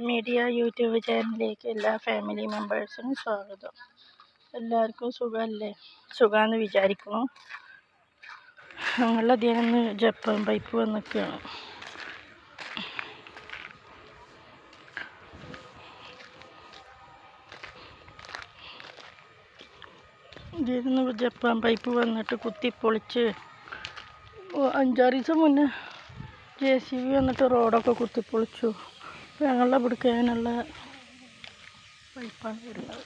Media YouTube ചാനലിലേക്ക് എല്ലാ family മെമ്പേഴ്സിനും സ്വാഗതം. എല്ലാവർക്കും സുഖമല്ലേ? സുഖമാണെന്ന് വിചാരിക്കുന്നു. ഞങ്ങളുടെ അതിൽ ജപ്പാൻ പൈപ്പ് വന്നൊക്കെയാണ് ഇതിൽ നിന്ന് ജപ്പാൻ പൈപ്പ് വന്നിട്ട് കുത്തി പൊളിച്ച് അഞ്ചാറ് ദിവസം മുന്നേ ജെ സി ബി വന്നിട്ട് റോഡൊക്കെ കുത്തിപ്പൊളിച്ചു അപ്പോൾ ഞങ്ങളുടെ പിടിക്കാനുള്ള പൈപ്പാണ് വരുന്നത്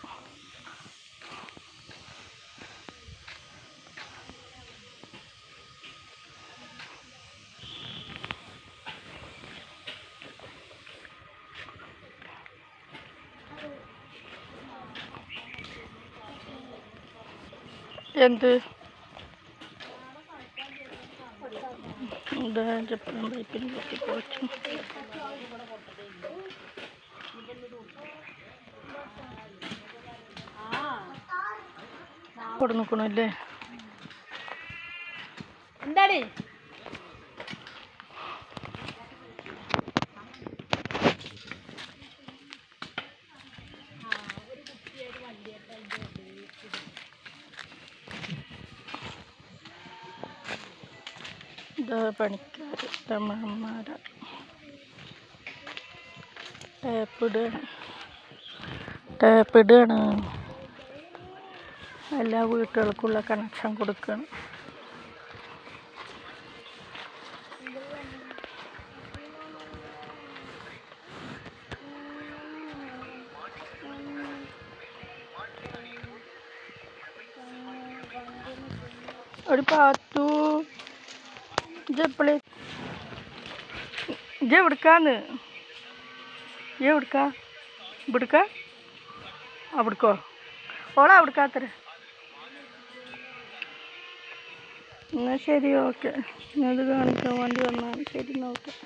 എന്ത് ഇതാ ജപ്പാൻ പൈപ്പിന് കുത്തിപ്പൊളിച്ചു എന്താണ് ഇതാ പണിക്കാർ തമിഴന്മാരാ ടാപ്പ് ഇടുകയാണ് ടാപ്പ് ഇടുകയാണ് എല്ലാ വീട്ടുകൾക്കുള്ള കണക്ഷൻ കൊടുക്കണം. ഒരു പാത്തു. ഇജെപ്പളി ഇജ എവിടുക്കാന്ന്? ഇജ എവിടുക്ക? ഇവിടുക്ക? അവിടുക്കോ? ഓള അവിടുക്കാത്തര എന്നാൽ ശരി ഓക്കെ. ഞാനത് കാണിക്കാൻ വേണ്ടി വന്നതാണ് ശരി നോക്കാം